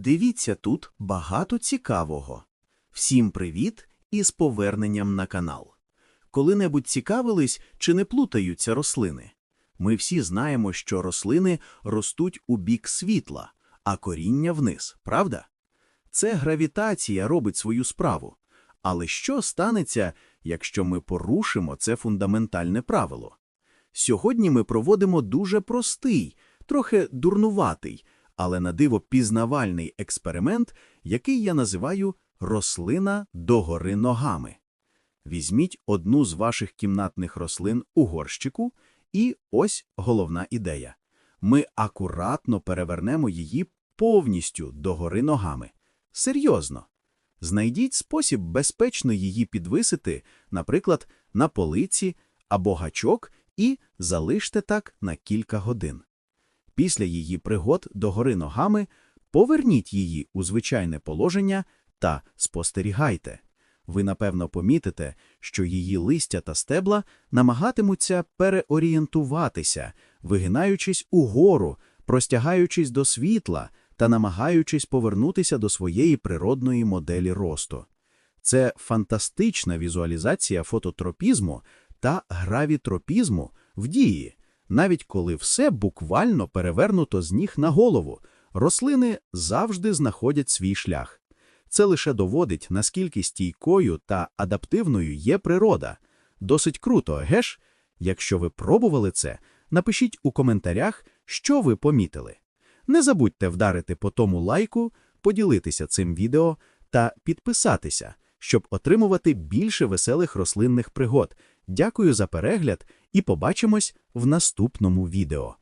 Дивіться тут багато цікавого. Всім привіт і з поверненням на канал. Коли-небудь цікавились, чи не плутаються рослини? Ми всі знаємо, що рослини ростуть у бік світла, а коріння вниз, правда? Це гравітація робить свою справу. Але що станеться, якщо ми порушимо це фундаментальне правило? Сьогодні ми проводимо дуже простий, трохи дурнуватий, але на диво пізнавальний експеримент, який я називаю «рослина догори ногами». Візьміть одну з ваших кімнатних рослин у горщику, і ось головна ідея. Ми акуратно перевернемо її повністю догори ногами. Серйозно. Знайдіть спосіб безпечно її підвисити, наприклад, на полиці або гачок, і залиште так на кілька годин. Після її пригод догори ногами поверніть її у звичайне положення та спостерігайте. Ви, напевно, помітите, що її листя та стебла намагатимуться переорієнтуватися, вигинаючись угору, простягаючись до світла та намагаючись повернутися до своєї природної моделі росту. Це фантастична візуалізація фототропізму та гравітропізму в дії. Навіть коли все буквально перевернуто з ніг на голову, рослини завжди знаходять свій шлях. Це лише доводить, наскільки стійкою та адаптивною є природа. Досить круто, геш? Якщо ви пробували це, напишіть у коментарях, що ви помітили. Не забудьте вдарити по тому лайку, поділитися цим відео та підписатися, щоб отримувати більше веселих рослинних пригод. Дякую за перегляд і побачимось в наступному відео.